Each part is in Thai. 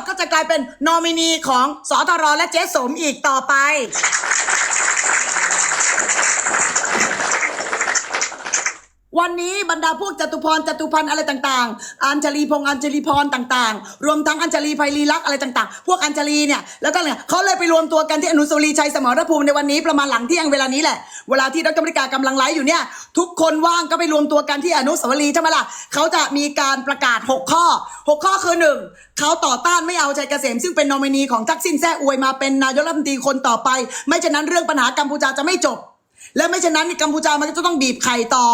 ดก็จะกลายเป็นนอมินีของสทรและเจ๊สมอีกต่อไป วันนี้บรรดาพวกจตุพรจตุพันธ์อะไรต่างๆ อัญชลีพงษ์อัญชลีพรต่างๆ รวมทั้งอัญชลีไพลีลักษณ์อะไรต่างๆ พวกอัญชลีเนี่ย แล้วก็เนี่ยเขาเลยไปรวมตัวกันที่อนุสาวรีย์ชัยสมรภูมิในวันนี้ประมาณหลังเที่ยงเวลานี้แหละ เวลาที่ดรมริกากำลังไลฟ์อยู่เนี่ย ทุกคนว่างก็ไปรวมตัวกันที่อนุสาวรีย์ใช่ไหมล่ะเขาจะมีการประกาศ 6 ข้อ 6 ข้อคือหนึ่งเขาต่อต้านไม่เอาชัยเกษม ซึ่งเป็นนอมินีของทักษิณแซ่อวยมาเป็นนายกรัฐมนตรีคนต่อไป ไม่ฉะนั้นเรื่องปัญหากัมพูชาจะไม่จบ และไม่ฉะนั้นกัมพูชามันก็จะต้องบีบไข่ต่อ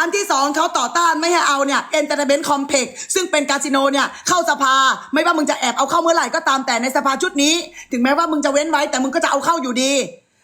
อันที่สองเขาต่อต้านไม่ให้เอาเนี่ยเอนเตอร์เทนเมนต์คอมเพล็กซึ่งเป็นคาสิโนเนี่ยเข้าสภาไม่ว่ามึงจะแอบเอาเข้าเมื่อไหร่ก็ตามแต่ในสภาชุดนี้ ถึงแม้ว่ามึงจะเว้นไว้แต่มึงก็จะเอาเข้าอยู่ดี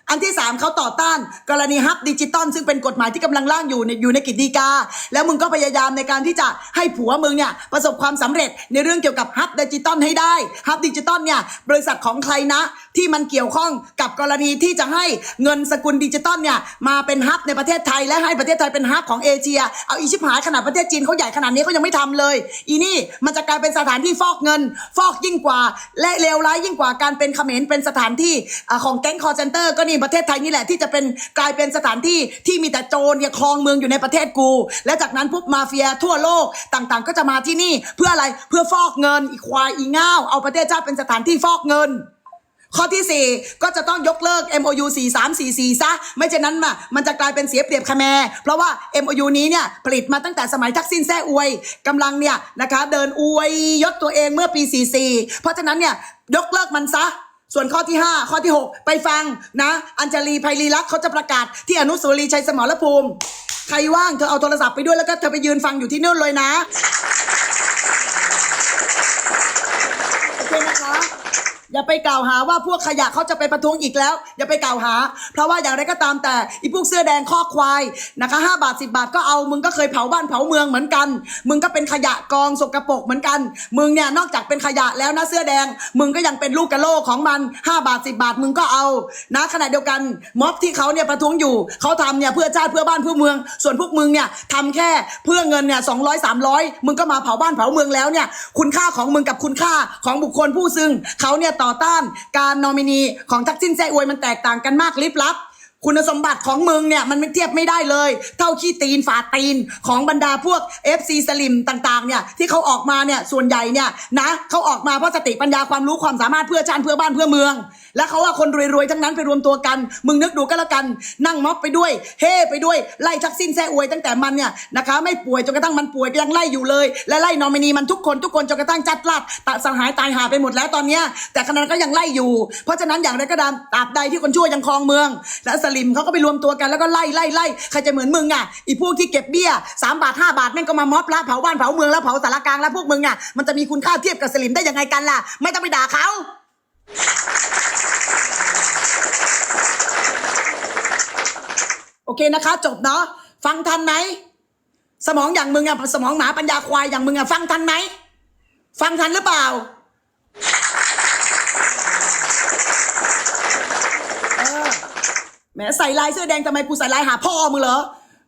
อันที่สามเขาต่อต้านกรณีฮับดิจิตอลซึ่งเป็นกฎหมายที่กำลังร่างอยู่ในอยู่ในกิจดีกา แล้วมึงก็พยายามในการที่จะให้ผัวมึงเนี่ยประสบความสำเร็จในเรื่องเกี่ยวกับฮับดิจิตอลให้ได้ฮับดิจิตอลเนี่ยบริษัทของใครนะที่มันเกี่ยวข้องกับกรณีที่จะให้เงินสกุลดิจิตอลเนี่ยมาเป็นฮับในประเทศไทยและให้ประเทศไทยเป็นฮับของเอเชีย เอาอีชิบหายขนาดประเทศจีนเขาใหญ่ขนาดนี้เขายังไม่ทำเลย อีนี่มันจะกลายเป็นสถานที่ฟอกเงิน ฟอกยิ่งกว่า และเลวร้ายยิ่งกว่าการเป็นเขมรเป็นสถานที่อของแก๊งคอร์เซนเตอร์ก็นี่ประเทศไทยนี่แหละที่จะเป็นกลายเป็นสถานที่ที่มีแต่โจรเนี่ยครองเมืองอยู่ในประเทศกู และจากนั้นพวกมาเฟียทั่วโลกต่างๆ ก็จะมาที่นี่เพื่ออะไรเพื่อฟอกเงินอีควายอีง่าวเอาประเทศชาติเป็นสถานที่ฟอกเงินข้อที่ 4 ก็จะต้องยกเลิก MOU 4344 ซะ ไม่เช่นนั้นมามันจะกลายเป็นเสียเปรียบคะแมเพราะว่า MOU นี้เนี่ยผลิตมาตั้งแต่สมัยทักษิณแซ่อวยกำลังเนี่ยนะคะเดินอวยยศตัวเองเมื่อปี 44 เพราะฉะนั้นเนี่ยยกเลิกมันซะ ส่วนข้อที่ 5 ข้อที่ 6 ไปฟังนะ อัญจลีไพลีรักเขาจะประกาศที่อนุสาวรีย์ชัยสมรภูมิ ใครว่างเธอเอาโทรศัพท์ไปด้วยแล้วก็เธอไปยืนฟังอยู่ที่นู่นเลยนะ โอเคนะคะ อย่าไปกล่าวหาว่าพวกขยะเขาจะไปประท้วงอีกแล้ว อย่าไปกล่าวหา เพราะว่าอย่างไรก็ตามแต่อีพวกเสื้อแดงข้อควายนะคะห้าบาทสิบาทก็เอามึงก็เคยเผาบ้านเผาเมืองเหมือนกัน มึงก็เป็นขยะกองสกปรกเหมือนกัน มึงเนี่ยนอกจากเป็นขยะแล้วนะเสื้อแดง มึงก็ยังเป็นลูกกระโลกของมันห้าบาทสิบาทมึงก็เอานะขณะเดียวกันม็อบที่เขาเนี่ยประท้วงอยู่เขาทำเนี่ยเพื่อชาติเพื่อบ้านเพื่อเมือง ส่วนพวกมึงเนี่ยทำแค่เพื่อเงินเนี่ยสองร้อยสามร้อยมึงก็มาเผาบ้านเผาเมืองแล้วเนี่ยคุณค่าของมึงกับคุณค่าของบุคคลผู้ซึ่งเขาเนี่ยต่อต้านการนอมินีของทักษิณแจอวยมันแตกต่างกันมากลิบลับ คุณสมบัติของมึงเนี่ยมันไม่เทียบไม่ได้เลย เท่าขี้ตีนฝาตีนของบรรดาพวก FC สลิมต่างๆเนี่ยที่เขาออกมาเนี่ยส่วนใหญ่เนี่ยนะเขาออกมาเพราะสติปัญญาความรู้ความสามารถเพื่อชาติเพื่อบ้านเพื่อเมือง แล้วเขาว่าคนรวยๆทั้งนั้นไปรวมตัวกัน มึงนึกดูก็แล้วกัน นั่งม็อบไปด้วย เฮ่ไปด้วยไล่ทักษิณแซ่อวยตั้งแต่มันเนี่ยนะคะไม่ป่วยจนกระทั่งมันป่วยยังไล่อยู่เลย และไล่นอมินีมันทุกคนทุกคนจนกระทั่งจัดลาดตัดสังหายตายหาไปหมดแล้วตอนเนี้ยแต่ขณะนั้นก็ยังไล่อยู่ เพราะฉะนั้นอย่างไรก็ตามตราบใดที่คนชั่วยังครองเมืองและสลิมเขาก็ไปรวมตัวกันแล้วก็ไล่ไล่ไล่ใครจะเหมือนมึงอะอีพวกที่เก็บเบี้ยสามบาทห้าบาทแม่งก็มาม็อบละเผาบ้านเผาเมืองแล้วเผาสารกลางแล้วพวกมึงอะมันจะมีคุณค่าเทียบกับสลิมได้ยังไงกันล่ะ ไม่ต้องไปด่าเขาโอเคนะคะ จบเนาะฟังทันไหมสมองอย่างมึงอะสมองหมาปัญญาควายอย่างมึงอะฟังทันไหมฟังทันหรือเปล่าเออ แหมใส่ลายเสื้อแดงทำไมกูใส่ลายหาพ่อมึงเหรอ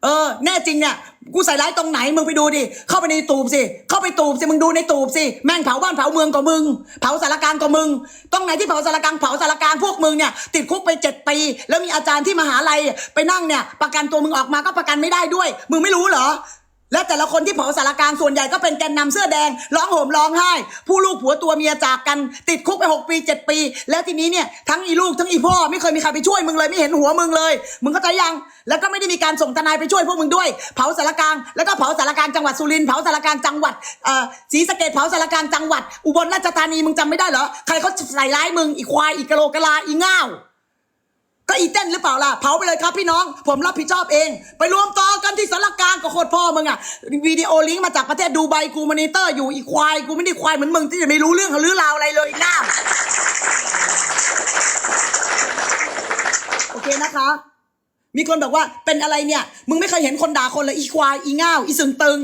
เออแน่จริงเนี่ยกูใส่ร้ายตรงไหนมึงไปดูดิเข้าไปในตูบสิเข้าไปตูบสิมึงดูในตูบสิแม่งเผาบ้านเผาเมืองก็มึง เผาสารกลางก็มึงตรงไหนที่เผาสารกลางเผาสารกลางพวกมึงเนี่ยติดคุกไปเจ็ดปีแล้วมีอาจารย์ที่มหาลัยไปนั่งเนี่ยประกันตัวมึงออกมาก็ประกันไม่ได้ด้วย มึงไม่รู้เหรอ และแต่ละคนที่เผาสารกลางส่วนใหญ่ก็เป็นแกนนำเสื้อแดง ร้องโหมร้องไห้ ผู้ลูกผัวตัวเมียจากกัน ติดคุกไปหกปีเจ็ดปี แล้วทีนี้เนี่ยทั้งอีลูกทั้งอีพ่อไม่เคยมีใครไปช่วยมึงเลยไม่เห็นหัวมึงเลย มึงเข้าใจยังแล้วก็ไม่ได้มีการส่งทนายไปช่วยพวกมึงด้วย เผาสารกลางแล้วก็เผาสารกลางจังหวัดสุรินทร์เผาสารกลางจังหวัดอ่อศรีสะเกดเผาสารกลางจังหวัด อุบลราชธานีมึงจำไม่ได้เหรอใครเขาใส่ร้ายมึงอีควายอีกะโหลกะลาอีง่าว ก็อีเต้นหรือเปล่าล่ะเผาไปเลยครับพี่น้อง ผมรับผิดชอบเอง ไปรวมตัวกันที่สารกลางกับโคตรพ่อมึงอะวิดีโอลิงก์มาจากประเทศดูไบกูมอนิเตอร์อยู่อีควายกูไม่ได้ควายเหมือนมึงที่จะไม่รู้เรื่องหรือราวอะไรเลยน้าโอเคนะคะ มีคนบอกว่าเป็นอะไรเนี่ย มึงไม่เคยเห็นคนด่าคนเลยอีควายอีง่าวอีสึงตึง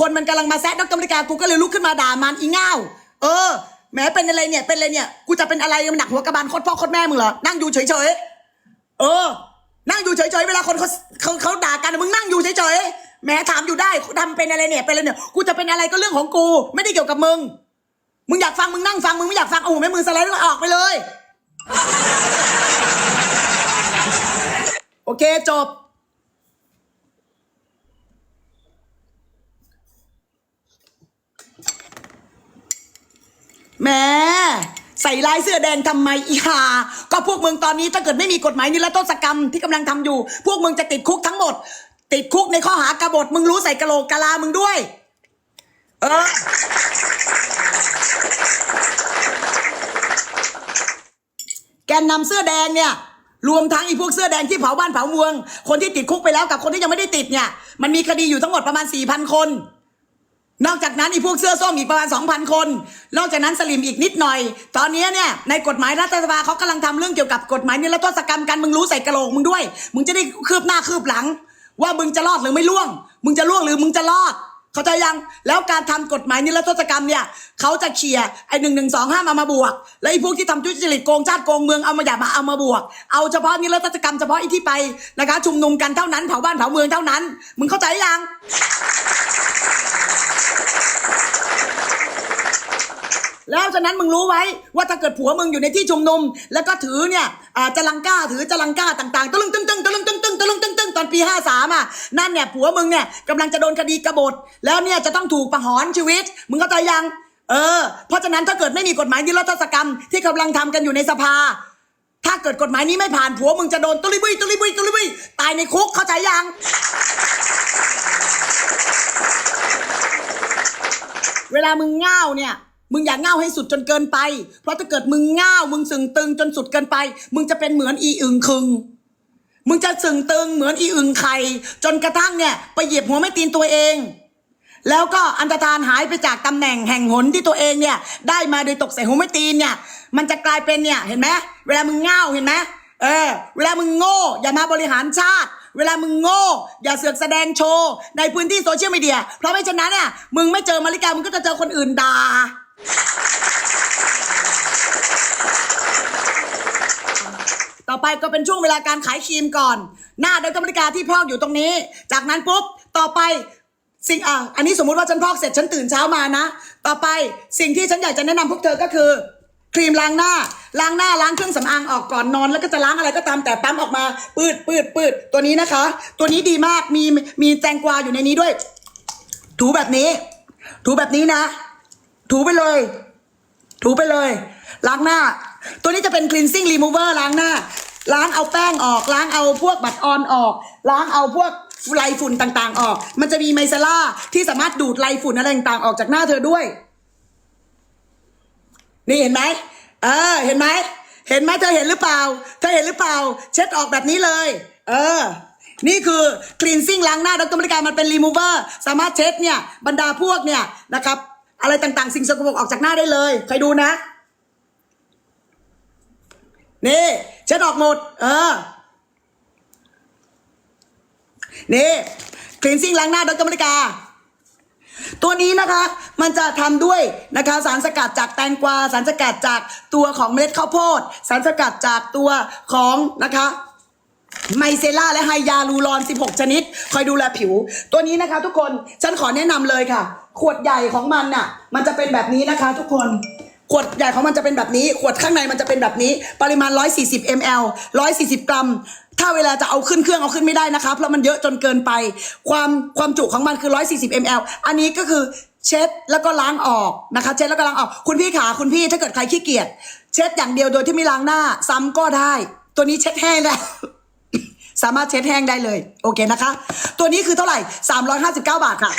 คนมันกำลังมาแซะดรอเมริกากูก็เลยลุกขึ้นมาด่ามันอีง่าวเออ แม้เป็นอะไรเนี่ยเป็นอะไรเนี่ยกูจะเป็นอะไรมันหนักหัวกระบาลโคตรพ่อโคตรแม่มึงเหรอนั่งอยู่เฉยๆเออ นั่งอยู่เฉยๆเวลาคนเขาเขาเขาด่ากันมึงนั่งอยู่เฉยๆแม้ถามอยู่ได้ทำเป็นอะไรเนี่ยเป็นอะไรเนี่ยกูจะเป็นอะไรก็เรื่องของกู ไม่ได้เกี่ยวกับมึง มึงอยากฟังมึงนั่งฟังมึงไม่อยากฟังเอาหูแม่มือสไลด์แล้วออกไปเลย โอเคจบ แม่ใส่ลายเสื้อแดงทำไมอีหาก็พวกมึงตอนนี้ถ้าเกิดไม่มีกฎหมายนิรโทษกรรมที่กำลังทำอยู่ พวกมึงจะติดคุกทั้งหมด ติดคุกในข้อหากบฏมึงรู้ใส่กะโหลกกะลามึงด้วย เออแกนนำเสื้อแดงเนี่ย รวมทั้งอีพวกเสื้อแดงที่เผาบ้านเผาเมือง คนที่ติดคุกไปแล้วกับคนที่ยังไม่ได้ติดเนี่ย มันมีคดีอยู่ทั้งหมดประมาณ4ี่พันคน นอกจากนั้นอีพวกเสื้อส้มอีกประมาณ 2,000 คน นอกจากนั้นสลิมอีกนิดหน่อย ตอนนี้เนี่ยในกฎหมายรัฐสภาเขากำลังทำเรื่องเกี่ยวกับกฎหมายนิรโทษกรรมกันมึงรู้ใส่กระโหลกมึงด้วย มึงจะได้คืบหน้าคืบหลัง ว่ามึงจะรอดหรือไม่ล่วง มึงจะล่วงหรือมึงจะรอด เขาใจยังแล้วการทำกฎหมายนิรโทษกรรมเนี่ยเขาจะเขี่ยไอ้หนึ่งหนึ่งสองห้ามามาบวก แล้วไอ้พวกที่ทำทุจริตโกงชาติโกงเมืองเอามาอย่ามาเอามาบวก เอาเฉพาะนิรโทษกรรมเฉพาะไอ้ที่ไปนะคะชุมนุมกันเท่านั้นเผาบ้านเผาเมืองเท่านั้น มึงเข้าใจยัง แล้วฉะนั้นมึงรู้ไว้ว่าถ้าเกิดผัวมึงอยู่ในที่ชุมนุม แล้วก็ถือเนี่ยจลังก้าถือจลังก้าต่างๆตะลึงตึ้งตึ้งตะลึงตึ้งตึ้งตะลึงตึ้งตึ้งตอนปีห้าสามอะนั่นเนี่ยผัวมึงเนี่ยกำลังจะโดนคดีกบฏ แล้วเนี่ยจะต้องถูกประหารชีวิต มึงเข้าใจยังเออเพราะฉะนั้นถ้าเกิดไม่มีกฎหมายนิรโทษกรรมที่กำลังทำกันอยู่ในสภา ถ้าเกิดกฎหมายนี้ไม่ผ่านผัวมึงจะโดนตุลิบุยตุลิบุยตุลิบุยตายในคุกเข้าใจยังเวลามึงง่าวเนี่ย มึงอย่าเง่าให้สุดจนเกินไป เพราะถ้าเกิดมึงเง่ามึงสึงตึงจนสุดเกินไป มึงจะเป็นเหมือนอีอึงคึง มึงจะสึงตึงเหมือนอีอึงไข่จนกระทั่งเนี่ยไปเหยียบหัวไม่ตีนตัวเอง แล้วก็อันตรธานหายไปจากตำแหน่งแห่งหนที่ตัวเองเนี่ย ได้มาโดยตกใส่หัวไม่ตีนเนี่ย มันจะกลายเป็นเนี่ยเห็นไหมเวลามึงเง่าเห็นไหมเออ เวลามึงโง่ อย่ามาบริหารชาติ เวลามึงโง่ อย่าเสือกแสดงโชว์ในพื้นที่โซเชียลมีเดีย เพราะไม่ฉะนั้นเนี่ยมึงไม่เจอมาริกา มึงก็จะเจอคนอื่นด่า ต่อไปก็เป็นช่วงเวลาการขายครีมก่อน หน้าเดินกรรมริกาที่พอกอยู่ตรงนี้ จากนั้นปุ๊บต่อไปสิ่งอะอันนี้สมมุติว่าฉันพอกเสร็จฉันตื่นเช้ามานะ ต่อไปสิ่งที่ฉันอยากจะแนะนำพวกเธอก็คือ ครีมล้างหน้า ล้างหน้าล้างเครื่องสำอางออกก่อนนอน แล้วก็จะล้างอะไรก็ตามแต่ปั๊มออกมา ปืดปืดปืดตัวนี้นะคะ ตัวนี้ดีมากมีมีแตงกวาอยู่ในนี้ด้วย ถูแบบนี้ ถูแบบนี้นะ ถูไปเลย ถูไปเลย ล้างหน้า ตัวนี้จะเป็น cleansing remover ล้างหน้า ล้างเอาแป้งออก ล้างเอาพวกบัตรออนออก ล้างเอาพวกไรฝุ่นต่างๆ ออก มันจะมีไมเซล่าที่สามารถดูดไรฝุ่นอะไรต่างๆออกจากหน้าเธอด้วย นี่เห็นไหมเออ เห็นไหม เห็นไหมเธอเห็นหรือเปล่า เธอเห็นหรือเปล่า เช็ดออกแบบนี้เลย เออ นี่คือ cleansing ล้างหน้าดรมริการมันเป็น remover สามารถเช็ดเนี่ย บรรดาพวกเนี่ยนะครับ อะไรต่างๆ สิ่งสกปรกออกจากหน้าได้เลยใครดูนะ นี่เช็ดออกหมด เออ นี่ cleansing ล้างหน้าดรมริกา ตัวนี้นะคะมันจะทำด้วยนะคะสารสกัดจากแตงกวา สารสกัดจากตัวของเมล็ดข้าวโพด สารสกัดจากตัวของนะคะไมเซล่าและไฮยาลูรอน 16 ชนิด คอยดูแลผิว ตัวนี้นะคะทุกคน ฉันขอแนะนำเลยค่ะ ขวดใหญ่ของมันน่ะ มันจะเป็นแบบนี้นะคะ ทุกคน ขวดใหญ่ของมันจะเป็นแบบนี้ ขวดข้างในมันจะเป็นแบบนี้ ปริมาณ 140 ml 140 กรัม ถ้าเวลาจะเอาขึ้นเครื่องเอาขึ้นไม่ได้นะคะ เพราะมันเยอะจนเกินไป ความความจุของมันคือ 140 ml อันนี้ก็คือเช็ดแล้วก็ล้างออกนะคะ เช็ดแล้วก็ล้างออก คุณพี่ขาคุณพี่ถ้าเกิดใครขี้เกียจเช็ดอย่างเดียวโดยที่ไม่ล้างหน้า ซ้ำก็ได้ ตัวนี้เช็ดแห้งได้สามารถเช็ดแห้งได้เลย โอเคนะคะ ตัวนี้คือเท่าไหร่ 359 บาทค่ะ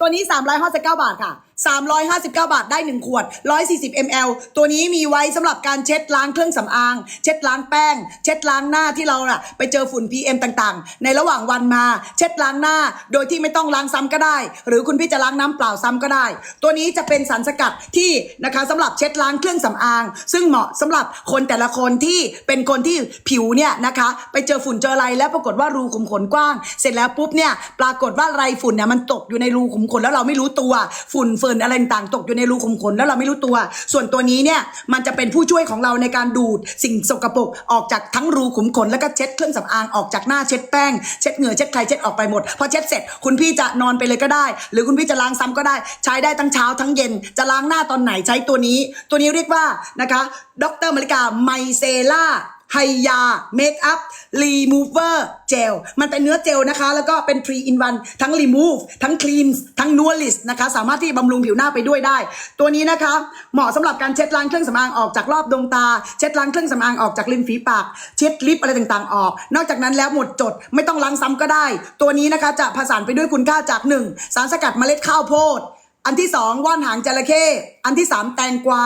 ตัวนี้ 359 บาทค่ะ 359 บาทได้ 1 ขวด 140 ml ตัวนี้มีไว้สำหรับการเช็ดล้างเครื่องสำอาง เช็ดล้างแป้ง เช็ดล้างหน้าที่เราน่ะไปเจอฝุ่น PM ต่างๆ ในระหว่างวันมา เช็ดล้างหน้า โดยที่ไม่ต้องล้างซ้ำก็ได้ หรือคุณพี่จะล้างน้ำเปล่าซ้ำก็ได้ ตัวนี้จะเป็นสารสกัดที่นะคะสำหรับเช็ดล้างเครื่องสำอาง ซึ่งเหมาะสำหรับคนแต่ละคนที่เป็นคนที่ผิวเนี่ยนะคะไปเจอฝุ่นเจออะไรแล้วปรากฏว่ารูขุมขนกว้าง เสร็จแล้วปุ๊บเนี่ยปรากฏว่าไรฝุ่นเนี่ยมันตกอยู่ในรูขุมขนแล้วเราไม่รู้ตัวฝุ่นเฟินนอะไรต่างๆตกอยู่ในรูขุมขนแล้วเราไม่รู้ตัว ส่วนตัวนี้เนี่ยมันจะเป็นผู้ช่วยของเราในการดูดสิ่งสกปรกออกจากทั้งรูขุมขนแล้วก็เช็ดเครื่องสำอางออกจากหน้าเช็ดแป้งเช็ดเหงื่อเช็ดใครเช็ดออกไปหมดพอเช็ดเสร็จคุณพี่จะนอนไปเลยก็ได้ หรือคุณพี่จะล้างซ้ำก็ได้ ใช้ได้ทั้งเช้าทั้งเย็นจะล้างหน้าตอนไหนใช้ตัวนี้ ตัวนี้เรียกว่านะคะดรมาริกาไมเซล่า ไฮยาเมคอัพรีมูเวอร์เจลมันเป็นเนื้อเจลนะคะ แล้วก็เป็น3 in 1ทั้ง remove ทั้ง clean ทั้ง n u r i s นะคะ สามารถที่บำรุงผิวหน้าไปด้วยได้ ตัวนี้นะคะ เหมาะสำหรับการเช็ดล้างเครื่องสำอางออกจากรอบดวงตา เช็ดล้างเครื่องสำอางออกจากริมฝีปาก เช็ดลิปอะไรต่างๆ ออก นอกจากนั้นแล้วหมดจดไม่ต้องล้างซ้ำก็ได้ ตัวนี้นะคะจะผสานไปด้วยคุณค่าจาก 1 สารสกัดเมล็ดข้าวโพดอันที่สองว่านหางจระเข้อันที่สามแตงกวา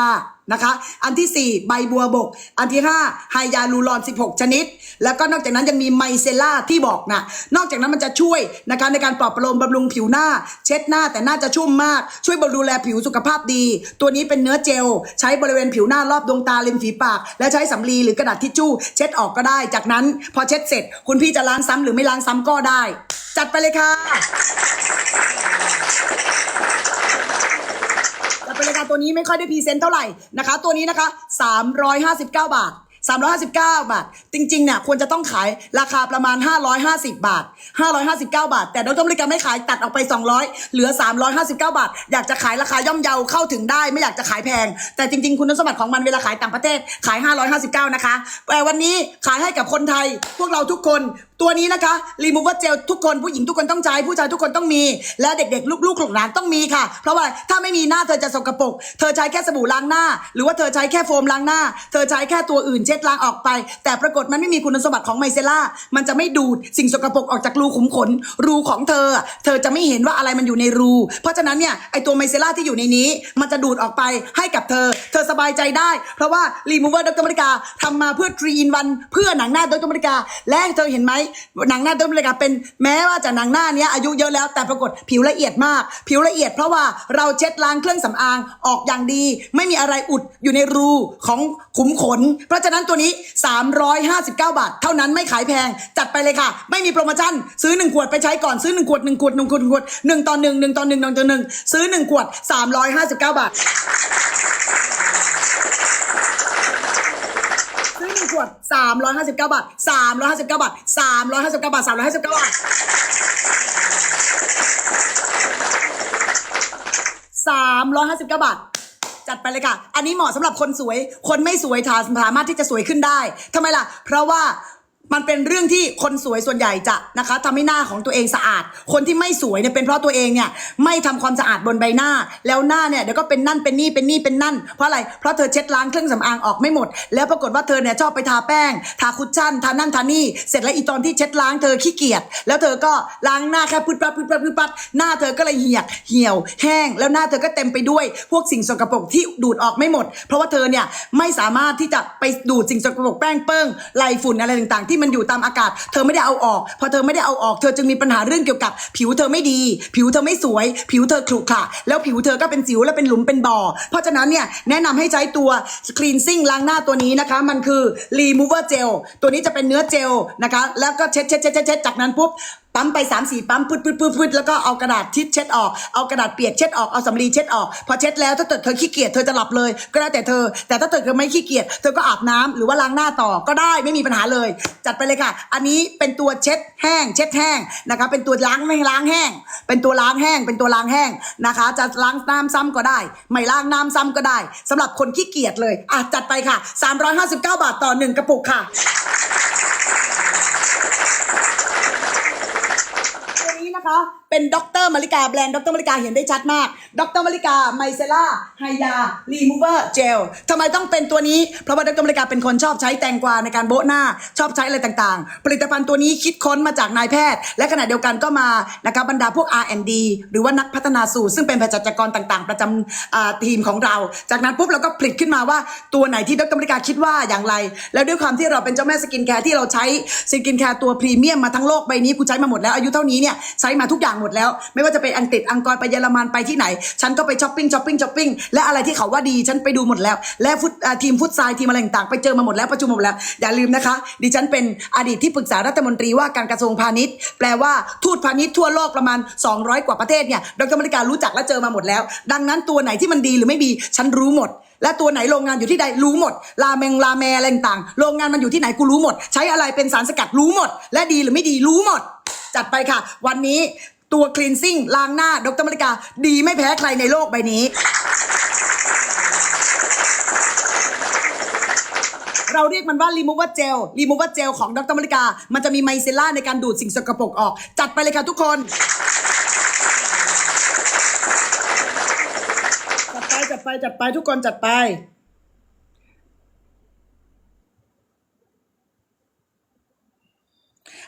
นะคะ อันที่ 4 ใบบัวบก อันที่5ไฮยาลูรอน 16 ชนิด แล้วก็นอกจากนั้นยังมีไมเซล่าที่บอกนะนอกจากนั้นมันจะช่วยนะคะในการปลอบประโลมบำรุงผิวหน้า เช็ดหน้าแต่หน้าจะชุ่มมาก ช่วยบำรุงแลผิวสุขภาพดี ตัวนี้เป็นเนื้อเจล ใช้บริเวณผิวหน้ารอบดวงตาริมฝีปาก และใช้สำลีหรือกระดาษทิชชู่ เช็ดออกก็ได้ จากนั้นพอเช็ดเสร็จ คุณพี่จะล้างซ้ำหรือไม่ล้างซ้ำก็ได้ จัดไปเลยค่ะ ตัวนี้ไม่ค่อยได้พรีเซนต์เท่าไหร่นะคะ ตัวนี้นะคะ 359 บาท 359 บาท จริงๆเนี่ยควรจะต้องขายราคาประมาณ 550 บาท 559 บาท แต่ดรบริการไม่ขายตัดออกไป 200 เหลือ 359 บาท อยากจะขายราคาย่อมเยาเข้าถึงได้ ไม่อยากจะขายแพง แต่จริง ๆ คุณสมบัติของมันเวลาขายต่างประเทศขาย 559 นะคะแต่วันนี้ขายให้กับคนไทย พวกเราทุกคนตัวนี้นะคะรีมูเวอร์เจลทุกคนผู้หญิงทุกคนต้องใช้ผู้ชายทุกคนต้องมี และเด็กๆ ลูกๆหลานต้องมีค่ะ เพราะว่าถ้าไม่มีหน้าเธอจะสกปรกเธอใช้แค่สบู่ล้างหน้า หรือว่าเธอใช้แค่โฟมล้างหน้า เธอใช้แค่ตัวอื่นเช็ดล้างออกไป แต่ปรากฏมันไม่มีคุณสมบัติของไมเซล่ามันจะไม่ดูดสิ่งสกปรกออกจากรูขุมขน รูของเธอ เธอจะไม่เห็นว่าอะไรมันอยู่ในรู เพราะฉะนั้นเนี่ยไอตัวไมเซล่าที่อยู่ในนี้ มันจะดูดออกไปให้กับเธอ เธอสบายใจได้ เพราะว่ารีมูเวอร์ดรมริกาทำมาเพื่อทรีอินวันเพื่อหนังหน้าดรมริกา และเธอเห็นไหมหนังหน้าดรมริกาเป็นแม้ว่าจะหนังหน้าเนี้ยอายุเยอะแล้วแต่ปรากฏผิวละเอียดมาก ผิวละเอียดเพราะว่าเราเช็ดล้างเครื่องสำอางออกอย่างดี ไม่มีอะไรอุดอยู่ในรูของขุมขน เพราะฉะนั้นตัวนี้ 359 บาท เท่านั้นไม่ขายแพง จัดไปเลยค่ะ ไม่มีโปรโมชั่น ซื้อ 1 ขวดไปใช้ก่อน ซื้อ 1 ขวด 1 ขวด 1 ขวด 1 ขวด 1 ต่อ 1 1 ต่อ 1 1 ต่อ 1 ซื้อ 1 ขวด 359 บาท ซื้อหนึ่งขวดสามร้อยห้าสิบเก้าบาทสามร้อยห้าสิบเก้าบาทสามร้อยห้าสิบเก้าบาทสามร้อยห้าสิบเก้าบาทสามร้อยห้าสิบเก้าบาท จัดไปเลยค่ะ อันนี้เหมาะสำหรับคนสวย คนไม่สวยสามารถที่จะสวยขึ้นได้ทำไมล่ะ เพราะว่า มันเป็นเรื่องที่คนสวยส่วนใหญ่จะนะคะทำให้หน้าของตัวเองสะอาด คนที่ไม่สวยเนี่ยเป็นเพราะตัวเองเนี่ยไม่ทำความสะอาดบนใบหน้า แล้วหน้าเนี่ยเดี๋ยวก็เป็นนั่นเป็นนี่เป็นนี่เป็นนั่น เพราะอะไร เพราะเธอเช็ดล้างเครื่องสำอางออกไม่หมด แล้วปรากฏว่าเธอเนี่ยชอบไปทาแป้ง ทาคุชชั่น ทานั่นทานี่ เสร็จแล้วอีตอนที่เช็ดล้างเธอขี้เกียจ แล้วเธอก็ล้างหน้าแค่พึดปัดพึดปัดพึดปัดหน้าเธอก็เลยเหี่ยกเหี่ยว แห้ง แล้วหน้าเธอก็เต็มไปด้วย พวกสิ่งสกปรกที่ดูดออกไม่หมด เพราะว่าเธอเนี่ยไม่สามารถที่จะไปดูดสิ่งสกปรกแป้งเปิ้งไรฝุ่นอะไรต่างๆที่มันอยู่ตามอากาศ เธอไม่ได้เอาออก พอเธอไม่ได้เอาออก เธอจึงมีปัญหาเรื่องเกี่ยวกับ ผิวเธอไม่ดี ผิวเธอไม่สวย ผิวเธอขรุขระแล้วผิวเธอก็เป็นสิวและเป็นหลุมเป็นบ่อ เพราะฉะนั้นเนี่ยแนะนำให้ใช้ตัว cleansing ล้างหน้าตัวนี้นะคะ มันคือ remover gel ตัวนี้จะเป็นเนื้อเจลนะคะ แล้วก็เช็ดเช็ดเช็ดเช็ดจากนั้นปุ๊บ ปั๊มไป3ามสี่ปั๊มพืดพืดพืดพืดแล้วก็เอากระดาษทิชเช็ดออกเอากระดาษเปียกเช็ดออกเอาสำลีเช็ดออกพอเช็ดแล้วถ้าเกิดเธอขี้เกียจเธอจะหลับเลย ก็แล้วแต่เธอ แต่ถ้าเกิดเธอไม่ขี้เกียจเธอก็อาบน้ำหรือว่าล้างหน้าต่อก็ได้ไม่มีปัญหาเลย จัดไปเลยค่ะ อันนี้เป็นตัวเช็ดแห้ง เช็ดแห้งนะคะ เป็นตัวล้างไม่ล้างแห้ง เป็นตัวล้างแห้ง เป็นตัวล้างแห้งนะคะ จะล้างน้ำซ้ำก็ได้ ไม่ล้างน้ำซ้ำก็ได้สำหรับคนขี้เกียจเลยอะจัดไปค่ะ 359 บาทต่อหนึ่งกระปุกค่ะ ตั วนี้นะคะเป็นดรมาริกาแบรนด์ดรมาริกาเห็นได้ชัดมากดรมาริกาไมเซล่าไฮยารีมูเวอร์เจลทำไมต้องเป็นตัวนี้ เพราะว่าดรมาริกาเป็นคนชอบใช้แตงกวาในการโบะหน้า ชอบใช้อะไรต่างๆ ผลิตภัณฑ์ตัวนี้คิดค้นมาจากนายแพทย์ และขณะเดียวกันก็มานะคะบรรดาพวก R&D หรือว่านักพัฒนาสูตร ซึ่งเป็นเภสักรต่างๆ ประจำทีมของเรา จากนั้นปุ๊บเราก็ผลิตขึ้นมาว่าตัวไหนที่ดรมาริกาคิดว่าอย่างไร แล้วด้วยความที่เราเป็นเจ้าแม่สกินแคร์ที่เราใช้สกินแคร์ตัวพรีเมียมมาทั้งโลกใบนี้กูใช้มาหมดแล้วอายุเท่านี้เนี่ยใช้มาทุกอย่างหมดแล้ว ไม่ว่าจะไปอังกฤษอังกฤษไปเยอรมันไปที่ไหน ฉันก็ไปช้อปปิ้งช้อปปิ้งช้อปปิ้งและอะไรที่เขาว่าดีฉันไปดูหมดแล้ว และฟุตทีมฟุตซายทีมอะไรต่างๆไปเจอมาหมดแล้วประชุมมาหมดแล้ว อย่าลืมนะคะ ดิฉันเป็นอดีตที่ปรึกษารัฐมนตรีว่าการกระทรวงพาณิชย์ แปลว่าทูตพาณิชย์ทั่วโลกประมาณ 200 กว่าประเทศเนี่ยดรมริการรู้จักและเจอมาหมดแล้ว ดังนั้นตัวไหนที่มันดีหรือไม่ดีฉันรู้หมดและตัวไหนโรงงานอยู่ที่ใดรู้หมด ลาเมงลาแมอะไรต่างๆโรงงานมันอยู่ที่ไหนกูรู้หมด ใช้อะไรเป็นสารสกัดรู้หมด และดีหรือไม่ดีรู้หมด จัดไปค่ะ วันนี้ ตัวคลีนซิ่งล้างหน้าดรมริกา ดีไม่แพ้ใครในโลกใบนี้ เราเรียกมันว่า remover gel remover gel ของดรมริกา มันจะมีไมเซล่าในการดูดสิ่งสกปรกออก จัดไปเลยค่ะทุกคนจัดไปจัดไปจัดไปทุกคนจัดไป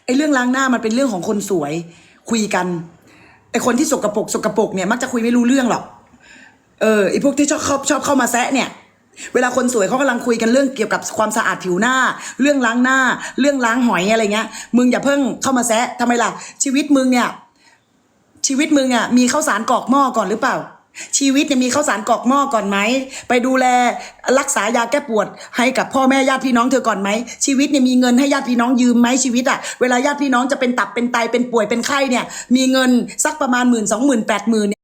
ไอ้เรื่องล้างหน้ามันเป็นเรื่องของคนสวย คุยกันไอคนที่สกรปรกสกรปรกเนี่ยมักจะคุยไม่รู้เรื่องหรอกเออไอพวกที่ชอบชอบชอบเข้ามาแซะเนี่ย เวลาคนสวยเขากำลังคุยกันเรื่องเกี่ยวกับความสะอาดผิวหน้า เรื่องล้างหน้า เรื่องล้างหอยอะไรเงี้ย มึงอย่าเพิ่งเข้ามาแซะทำไมล่ะชีวิตมึงเนี่ยชีวิตมึงอะมีข้าวสารกรอกหม้อก่อนหรือเปล่า ชีวิตเนี่ยมีข้าวสารกอกหม้อก่อนไหม ไปดูแลรักษายาแก้ปวด ให้กับพ่อแม่ญาติพี่น้องเธอก่อนไหม ชีวิตเนี่ยมีเงินให้ญาติพี่น้องยืมไหมชีวิตอะเวลาญาติพี่น้องจะเป็นตับเป็นไตเป็นป่วยเป็นไข้เนี่ย มีเงินสักประมาณหมื่นสองหมื่นแปดหมื่นเนี่ย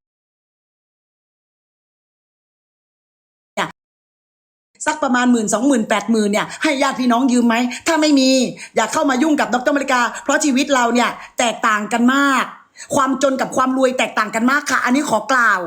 สักประมาณหมื่นสองหมื่นแปดหมื่นเนี่ยให้ญาติพี่น้องยืมไหม ถ้าไม่มี อย่าเข้ามายุ่งกับดรมริกา เพราะชีวิตเราเนี่ยแตกต่างกันมาก ความจนกับความรวยแตกต่างกันมากค่ะ อันนี้ขอกล่าว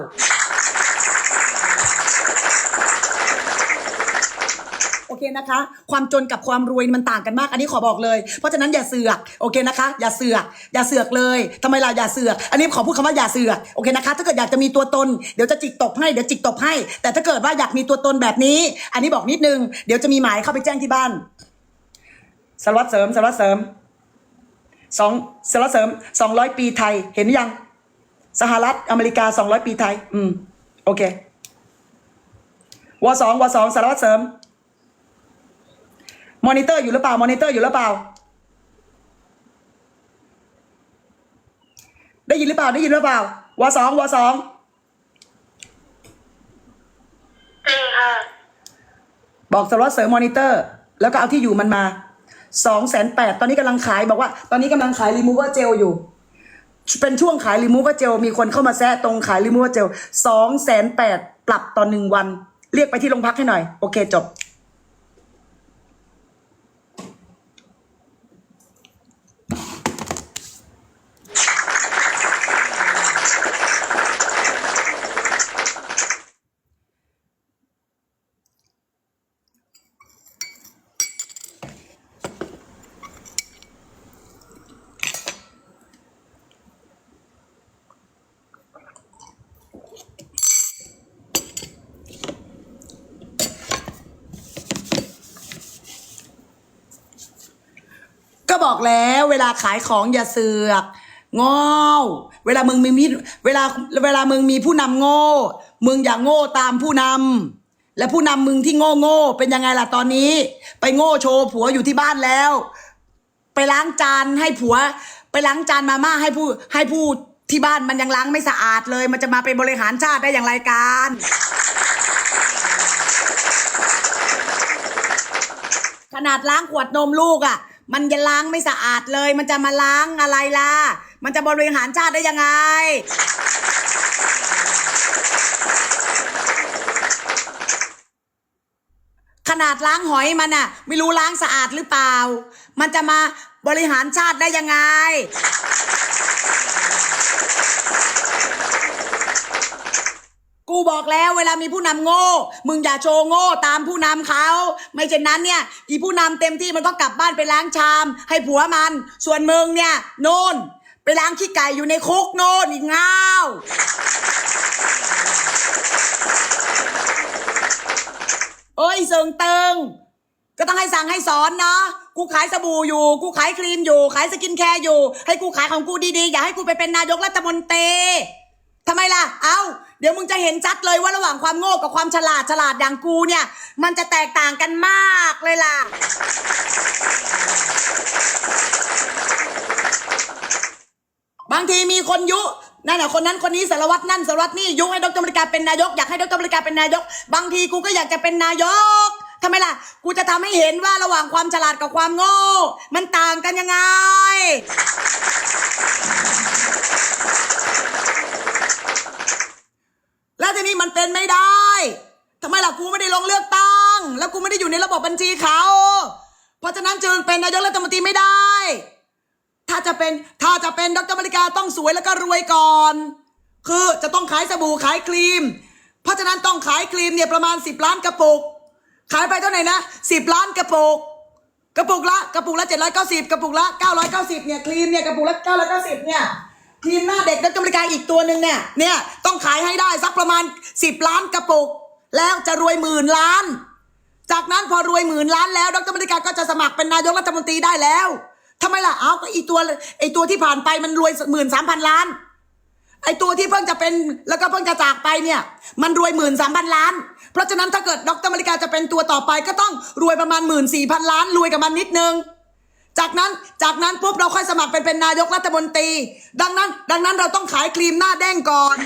โอเคนะคะ ความจนกับความรวยมันต่างกันมาก อันนี้ขอบอกเลย เพราะฉะนั้นอย่าเสือก โอเคนะคะ อย่าเสือก อย่าเสือกเลยทำไมล่ะอย่าเสือก อันนี้ขอพูดคำว่าอย่าเสือก โอเคนะคะ ถ้าเกิดอยากจะมีตัวตน เดี๋ยวจะจิกตบให้ เดี๋ยวจิกตบให้ แต่ถ้าเกิดว่าอยากมีตัวตนแบบนี้ อันนี้บอกนิดนึง เดี๋ยวจะมีหมายเข้าไปแจ้งที่บ้านสารวัตรเสริมสารวัตรเสริม สองสารวัตรเสริมสองร้อยปีไทย เห็นหรือยัง สหรัฐอเมริกาสองร้อยปีไทย อืม โอเควสองวสองสารวัตรเสริม มอนิเตอร์อยู่หรือเปล่ามอนิเตอร์อยู่หรือเปล่า ได้ยินหรือเปล่าได้ยินหรือเปล่าวสองวสองจริงค่ะบอกสารวัตรเสริมมอนิเตอร์ แล้วก็เอาที่อยู่มันมา สองแสนแปดตอนนี้กำลังขายบอกว่า ตอนนี้กำลังขายรีมูเวอร์เจลอยู่ เป็นช่วงขายรีมูเวอร์เจลมีคนเข้ามาแซะตรงขายรีมูเวอร์เจลสองแสนแปดปรับต่อหนึ่งวัน เรียกไปที่โรงพักให้หน่อย โอเคจบ ก็ บอกแล้ว เวลาขายของอย่าเสือกโง่เวลามึงมีมีเวลาเวลามึงมีผู้นำโง่ มึงอย่าโง่ตามผู้นำและผู้นำมึงที่โง่โง่เป็นยังไงล่ะตอนนี้ ไปโง่โชว์ผัวอยู่ที่บ้านแล้ว ไปล้างจานให้ผัว ไปล้างจานมาม่าให้ผู้ให้ผู้ที่บ้านมันยังล้างไม่สะอาดเลย มันจะมาเป็นบริหารชาติได้อย่างไรการขนาดล้างขวดนมลูกอะ่ะ มันยังล้างไม่สะอาดเลย มันจะมาล้างอะไรล่ะ มันจะบริหารชาติได้ยังไง ขนาดล้างหอยมันอะไม่รู้ล้างสะอาดหรือเปล่า มันจะมาบริหารชาติได้ยังไง กูบอกแล้วเวลามีผู้นำโง่ มึงอย่าโชว์โง่ตามผู้นำเขา ไม่เช่นนั้นเนี่ย อีผู้นำเต็มที่มันก็กลับบ้านไปล้างชาม ให้ผัวมัน ส่วนมึงเนี่ย โน่น ไปล้างขี้ไก่อยู่ในคุกโน่นอีกง้าวเอ้ยเสิงเติง ก็ต้องให้สั่งให้สอนเนาะกูขายสบู่อยู่ กูขายครีมอยู่ ขายสกินแคร์อยู่ ให้กูขายของกูดีๆ อย่าให้กูไปเป็นนายกรัฐมนตรีทำไมล่ะ เอ้า เดี๋ยวมึงจะเห็นชัดเลยว่าระหว่างความโง่กับความฉลาดฉลาดอย่างกูเนี่ย มันจะแตกต่างกันมากเลยล่ะ บางทีมีคนยุนั่นน่ะคนนั้นคนนี้สารวัตรนั่นสารวัตรนี่ยุให้ดรบริการเป็นนายกอยากให้ดรบริการเป็นนายก บางทีกูก็อยากจะเป็นนายกทำไมล่ะ กูจะทำให้เห็นว่าระหว่างความฉลาดกับความโง่ มันต่างกันยังไง แล้ว ทีนี้มันเป็นไม่ได้ทำไมล่ะกูไม่ได้ลงเลือกตั้ง แล้วกูไม่ได้อยู่ในระบบบัญชีเขา เพราะฉะนั้นจึงเป็นนายกรัฐมนตรีไม่ได้ ถ้าจะเป็นถ้าจะเป็นดรมริกาต้องสวยแล้วก็รวยก่อน คือจะต้องขายสบู่ขายครีม เพราะฉะนั้นต้องขายครีมเนี่ยประมาณ 10 ล้านกระปุก ขายไปเท่าไหร่นะ 10 ล้านกระปุก กระปุกละกระปุกละ790กระปุกละ990เนี่ยครีมเนี่ยกระปุกละ990เนี่ย ครีมหน้าเด็กดรมริการอีกตัวหนึ่งเนี่ย เนี่ย ต้องขายให้ได้สักประมาณ 10 ล้านกระปุก แล้วจะรวยหมื่นล้าน จากนั้นพอรวยหมื่นล้านแล้วดรมริการก็จะสมัครเป็นนายกรัฐมนตรีได้แล้วทำไมล่ะ เอาก็อีตัวไอตัวที่ผ่านไปมันรวยหมื่นสามพันล้าน ไอตัวที่เพิ่งจะเป็นแล้วก็เพิ่งจะจากไปเนี่ย มันรวยหมื่นสามพันล้าน เพราะฉะนั้นถ้าเกิดดรมริการจะเป็นตัวต่อไปก็ต้องรวยประมาณหมื่นสี่พันล้านรวยกับมันนิดนึง จากนั้นจากนั้นปุ๊บเราค่อยสมัครเป็นเป็นนายกรัฐมนตรี ดังนั้น ดังนั้นเราต้องขายครีมหน้าแดงก่อน